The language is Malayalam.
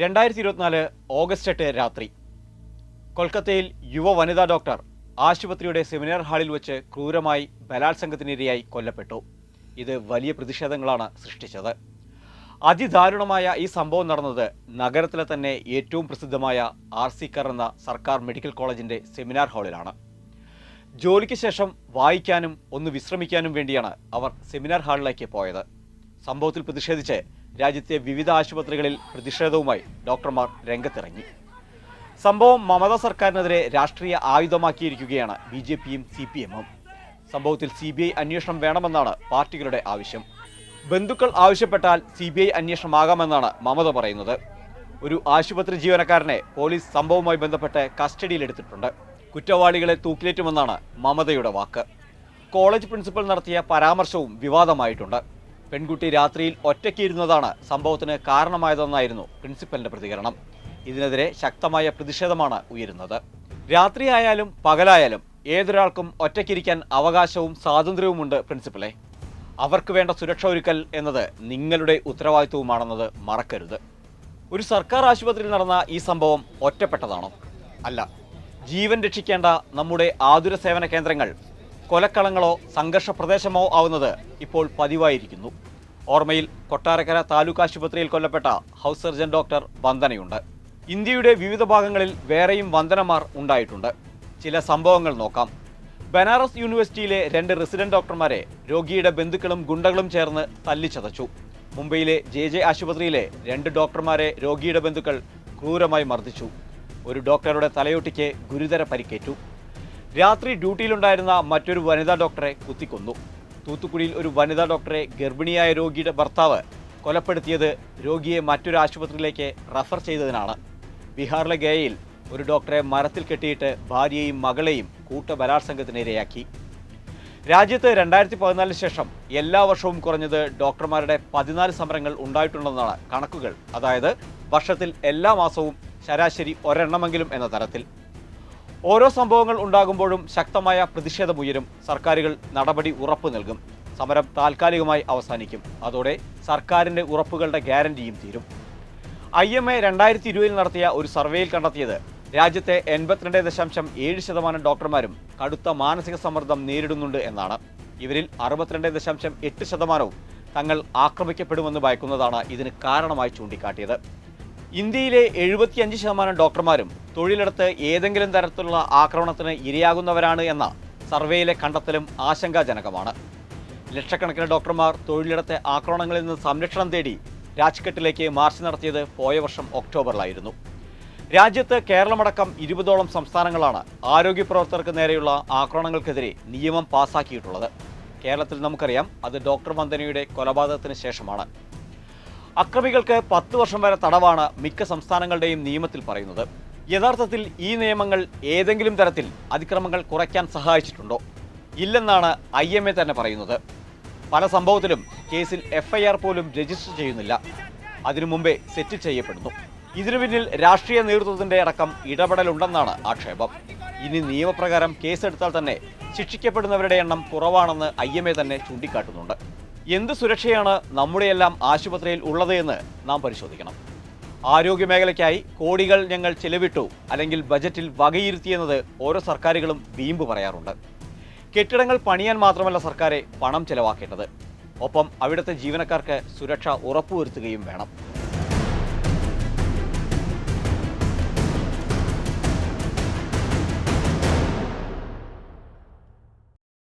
രണ്ടായിരത്തി ഇരുപത്തിനാല് ഓഗസ്റ്റ് എട്ട് രാത്രി. കൊൽക്കത്തയിൽ യുവ വനിതാ ഡോക്ടർ ആശുപത്രിയുടെ സെമിനാർ ഹാളിൽ വെച്ച് ക്രൂരമായി ബലാത്സംഗത്തിനിരയായി കൊല്ലപ്പെട്ടു. ഇത് വലിയ പ്രതിഷേധങ്ങളാണ് സൃഷ്ടിച്ചത്. അതിദാരുണമായ ഈ സംഭവം നടന്നത് നഗരത്തിലെ തന്നെ ഏറ്റവും പ്രസിദ്ധമായ ആർ സി കർ എന്ന സർക്കാർ മെഡിക്കൽ കോളേജിന്റെ സെമിനാർ ഹാളിലാണ്. ജോലിക്ക് ശേഷം വായിക്കാനും ഒന്ന് വിശ്രമിക്കാനും വേണ്ടിയാണ് അവർ സെമിനാർ ഹാളിലേക്ക് പോയത്. സംഭവത്തിൽ പ്രതിഷേധിച്ച് രാജ്യത്തെ വിവിധ ആശുപത്രികളിൽ പ്രതിഷേധവുമായി ഡോക്ടർമാർ രംഗത്തിറങ്ങി. സംഭവം മമത സർക്കാരിനെതിരെ രാഷ്ട്രീയ ആയുധമാക്കിയിരിക്കുകയാണ് ബി ജെ പിയും സി പി എമ്മും. സംഭവത്തിൽ സി ബി ഐ അന്വേഷണം വേണമെന്നാണ് പാർട്ടികളുടെ ആവശ്യം. ബന്ധുക്കൾ ആവശ്യപ്പെട്ടാൽ സി ബി ഐ അന്വേഷണമാകാമെന്നാണ് മമത പറയുന്നത്. ഒരു ആശുപത്രി ജീവനക്കാരനെ പോലീസ് സംഭവവുമായി ബന്ധപ്പെട്ട് കസ്റ്റഡിയിലെടുത്തിട്ടുണ്ട്. കുറ്റവാളികളെ തൂക്കിലേറ്റുമെന്നാണ് മമതയുടെ വാക്ക്. കോളേജ് പ്രിൻസിപ്പൽ നടത്തിയ പരാമർശവും വിവാദമായിട്ടുണ്ട്. പെൺകുട്ടി രാത്രിയിൽ ഒറ്റയ്ക്കിരുന്നതാണ് സംഭവത്തിന് കാരണമായതെന്നായിരുന്നു പ്രിൻസിപ്പലിന്റെ പ്രതികരണം. ഇതിനെതിരെ ശക്തമായ പ്രതിഷേധമാണ് ഉയരുന്നത്. രാത്രിയായാലും പകലായാലും ഏതൊരാൾക്കും ഒറ്റയ്ക്കിരിക്കാൻ അവകാശവും സ്വാതന്ത്ര്യവുമുണ്ട് പ്രിൻസിപ്പലെ. അവർക്ക് വേണ്ട സുരക്ഷ ഒരുക്കൽ എന്നത് നിങ്ങളുടെ ഉത്തരവാദിത്വവുമാണെന്നത് മറക്കരുത്. ഒരു സർക്കാർ ആശുപത്രിയിൽ നടന്ന ഈ സംഭവം ഒറ്റപ്പെട്ടതാണോ? അല്ല. ജീവൻ രക്ഷിക്കേണ്ട നമ്മുടെ ആതുര സേവന കേന്ദ്രങ്ങൾ കൊലക്കളങ്ങളോ സംഘർഷ പ്രദേശമോ ആവുന്നത് ഇപ്പോൾ പതിവായിരിക്കുന്നു. ഓർമ്മയിൽ കൊട്ടാരക്കര താലൂക്ക് ആശുപത്രിയിൽ കൊല്ലപ്പെട്ട ഹൗസ് സർജൻ ഡോക്ടർ വന്ദനയുണ്ട്. ഇന്ത്യയുടെ വിവിധ ഭാഗങ്ങളിൽ വേറെയും വന്ദനമാർ ഉണ്ടായിട്ടുണ്ട്. ചില സംഭവങ്ങൾ നോക്കാം. ബനാറസ് യൂണിവേഴ്സിറ്റിയിലെ രണ്ട് റെസിഡന്റ് ഡോക്ടർമാരെ രോഗിയുടെ ബന്ധുക്കളും ഗുണ്ടകളും ചേർന്ന് തല്ലിച്ചതച്ചു മുംബൈയിലെ ജെ ജെ ആശുപത്രിയിലെ രണ്ട് ഡോക്ടർമാരെ രോഗിയുടെ ബന്ധുക്കൾ ക്രൂരമായി മർദ്ദിച്ചു. ഒരു ഡോക്ടറുടെ തലയോട്ടിക്ക് ഗുരുതര പരിക്കേറ്റു. രാത്രി ഡ്യൂട്ടിയിലുണ്ടായിരുന്ന മറ്റൊരു വനിതാ ഡോക്ടറെ കുത്തിക്കൊന്നു. തൂത്തുക്കുടിയിൽ ഒരു വനിതാ ഡോക്ടറെ ഗർഭിണിയായ രോഗിയുടെ ഭർത്താവ് കൊലപ്പെടുത്തിയത് രോഗിയെ മറ്റൊരു ആശുപത്രിയിലേക്ക് റഫർ ചെയ്തതിനാണ്. ബീഹാറിലെ ഗയയിൽ ഒരു ഡോക്ടറെ മരത്തിൽ കെട്ടിയിട്ട് ഭാര്യയും മകളെയും കൂട്ടബലാത്സംഗത്തിനിരയാക്കി രാജ്യത്ത് രണ്ടായിരത്തി പതിനാലിന് ശേഷം എല്ലാ വർഷവും കുറഞ്ഞത് ഡോക്ടർമാരുടെ പതിനാല് സമരങ്ങൾ ഉണ്ടായിട്ടുണ്ടെന്നാണ് കണക്കുകൾ. അതായത് വർഷത്തിൽ എല്ലാ മാസവും ശരാശരി ഒരെണ്ണമെങ്കിലും എന്ന തരത്തിൽ. ഓരോ സംഭവങ്ങൾ ഉണ്ടാകുമ്പോഴും ശക്തമായ പ്രതിഷേധമുയരും സർക്കാരുകൾ നടപടി ഉറപ്പു നൽകും. സമരം താൽക്കാലികമായി അവസാനിക്കും. അതോടെ സർക്കാരിന്റെ ഉറപ്പുകളുടെ ഗ്യാരണ്ടിയും തീരും. ഐ എം എ രണ്ടായിരത്തി ഇരുപതിൽ നടത്തിയ ഒരു സർവേയിൽ കണ്ടെത്തിയത് രാജ്യത്തെ എൺപത്തിരണ്ട് ദശാംശം ഏഴ് ശതമാനം ഡോക്ടർമാരും കടുത്ത മാനസിക സമ്മർദ്ദം നേരിടുന്നുണ്ട് എന്നാണ്. ഇവരിൽ അറുപത്തിരണ്ട് ദശാംശം എട്ട് ശതമാനവും തങ്ങൾ ആക്രമിക്കപ്പെടുമെന്ന് ഭയക്കുന്നതാണ് ഇതിന് കാരണമായി ചൂണ്ടിക്കാട്ടിയത്. ഇന്ത്യയിലെ എഴുപത്തിയഞ്ച് ശതമാനം ഡോക്ടർമാരും തൊഴിലിടത്ത് ഏതെങ്കിലും തരത്തിലുള്ള ആക്രമണത്തിന് ഇരയാകുന്നവരാണ് എന്ന സർവേയിലെ കണ്ടെത്തലും ആശങ്കാജനകമാണ്. ലക്ഷക്കണക്കിന് ഡോക്ടർമാർ തൊഴിലിടത്തെ ആക്രമണങ്ങളിൽ നിന്ന് സംരക്ഷണം തേടി രാജ്ഘട്ടിലേക്ക് മാർച്ച് നടത്തിയത് പോയ വർഷം ഒക്ടോബറിലായിരുന്നു. രാജ്യത്ത് കേരളമടക്കം ഇരുപതോളം സംസ്ഥാനങ്ങളാണ് ആരോഗ്യ പ്രവർത്തകർക്ക് നേരെയുള്ള ആക്രമണങ്ങൾക്കെതിരെ നിയമം പാസാക്കിയിട്ടുള്ളത്. കേരളത്തിൽ നമുക്കറിയാം അത് ഡോക്ടർ വന്ദനയുടെ കൊലപാതകത്തിന് ശേഷമാണ്. അക്രമികൾക്ക് പത്ത് വർഷം വരെ തടവാണ് മിക്ക സംസ്ഥാനങ്ങളുടെയും നിയമത്തിൽ പറയുന്നത്. യഥാർത്ഥത്തിൽ ഈ നിയമങ്ങൾ ഏതെങ്കിലും തരത്തിൽ അതിക്രമങ്ങൾ കുറയ്ക്കാൻ സഹായിച്ചിട്ടുണ്ടോ? ഇല്ലെന്നാണ് ഐ എം എ തന്നെ പറയുന്നത്. പല സംഭവത്തിലും കേസിൽ എഫ്ഐആർ പോലും രജിസ്റ്റർ ചെയ്യുന്നില്ല. അതിനു മുമ്പേ സെറ്റ് ചെയ്യപ്പെടുന്നു. ഇതിനു പിന്നിൽ രാഷ്ട്രീയ നേതൃത്വത്തിന്റെ അടക്കം ഇടപെടലുണ്ടെന്നാണ് ആക്ഷേപം. ഇനി നിയമപ്രകാരം കേസെടുത്താൽ തന്നെ ശിക്ഷിക്കപ്പെടുന്നവരുടെ എണ്ണം കുറവാണെന്ന് ഐ എം എ തന്നെ ചൂണ്ടിക്കാട്ടുന്നുണ്ട്. എന്ത് സുരക്ഷയാണ് നമ്മുടെയെല്ലാം ആശുപത്രിയിൽ ഉള്ളത് എന്ന് നാം പരിശോധിക്കണം. ആരോഗ്യ മേഖലയ്ക്കായി കോടികൾ ഞങ്ങൾ ചെലവിട്ടു അല്ലെങ്കിൽ ബജറ്റിൽ വകയിരുത്തിയെന്നത് ഓരോ സർക്കാരുകളും വീമ്പ് പറയാറുണ്ട്. കെട്ടിടങ്ങൾ പണിയാൻ മാത്രമല്ല സർക്കാരെ പണം ചെലവാക്കേണ്ടത്. ഒപ്പം അവിടുത്തെ ജീവനക്കാർക്ക് സുരക്ഷ ഉറപ്പുവരുത്തുകയും വേണം.